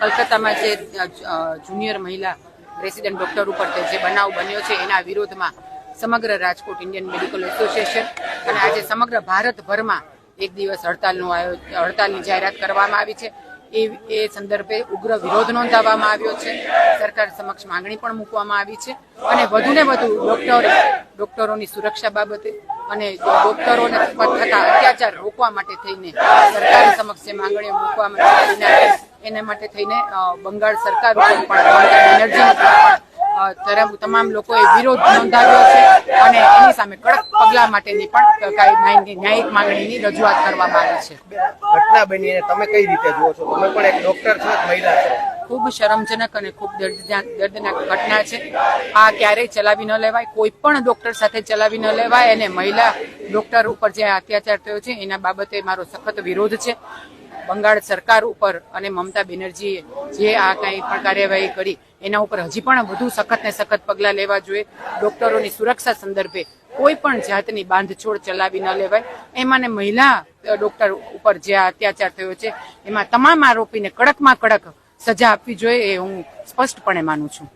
કલકત્તામાં જે જુનિયર મહિલા resident doctor ઉપર જે બનાવ બન્યો છે, એના વિરોધમાં સમગ્ર રાજકોટ ઇન્ડિયન મેડિકલ એસોસિએશન અને આજે સમગ્ર ભારતભરમાં એક દિવસ હડતાલનું આયોજન, હડતાલની જાહેરાત કરવામાં આવી છે. એ એ સંદર્ભે ઉગ્ર વિરોધ નોંધાવવામાં આવ્યો છે. સરકાર સમક્ષ માંગણી પણ મૂકવામાં આવી છે. અને વધુને વધુ ડોક્ટરો, ડોક્ટરોની સુરક્ષા બાબતે અને ડોક્ટરોને પર થતા અત્યાચાર રોકવા માટે થઈને સરકાર સમક્ષ જે માંગણીઓ મૂકવામાં આવી એના માટે થઈને બંગાળ સરકાર ઉપર પણ મમતા બેનર્જી તમામ લોકોએ વિરોધ નોંધાવ્યો છે અને એની સામે કડક પગલા માટેની પણ ન્યાયિક માંગણીની રજૂઆત કરવામાં આવી છે. ઘટના બની તમે કઈ રીતે જુઓ છો? તમે પણ એક ડોક્ટર છો મહિલા છો? ખૂબ શરમજનક અને ખૂબ દર્દનાક ઘટના છે. આ ક્યારેય ચલાવી ન લેવાય કોઈ પણ ડોક્ટર સાથે ચલાવી ન લેવાય અને મહિલા ડોક્ટર ઉપર જે અત્યાચાર થયો છે એના બાબતે મારો સખત વિરોધ છે. બંગાળ સરકાર ઉપર અને મમતા બેનર્જીએ જે આ કંઈ પણ કાર્યવાહી કરી, એના ઉપર હજી પણ વધુ સખત ને સખત પગલાં લેવા જોઈએ. ડોક્ટરોની સુરક્ષા સંદર્ભે કોઈ પણ જાતની બાંધછોડ ચલાવી ન લેવાય. એમાં ને મહિલા ડોક્ટર ઉપર જે અત્યાચાર થયો છે, એમાં તમામ આરોપીને કડકમાં કડક સજા આપવી જોઈએ એ હું સ્પષ્ટપણે માનું છું.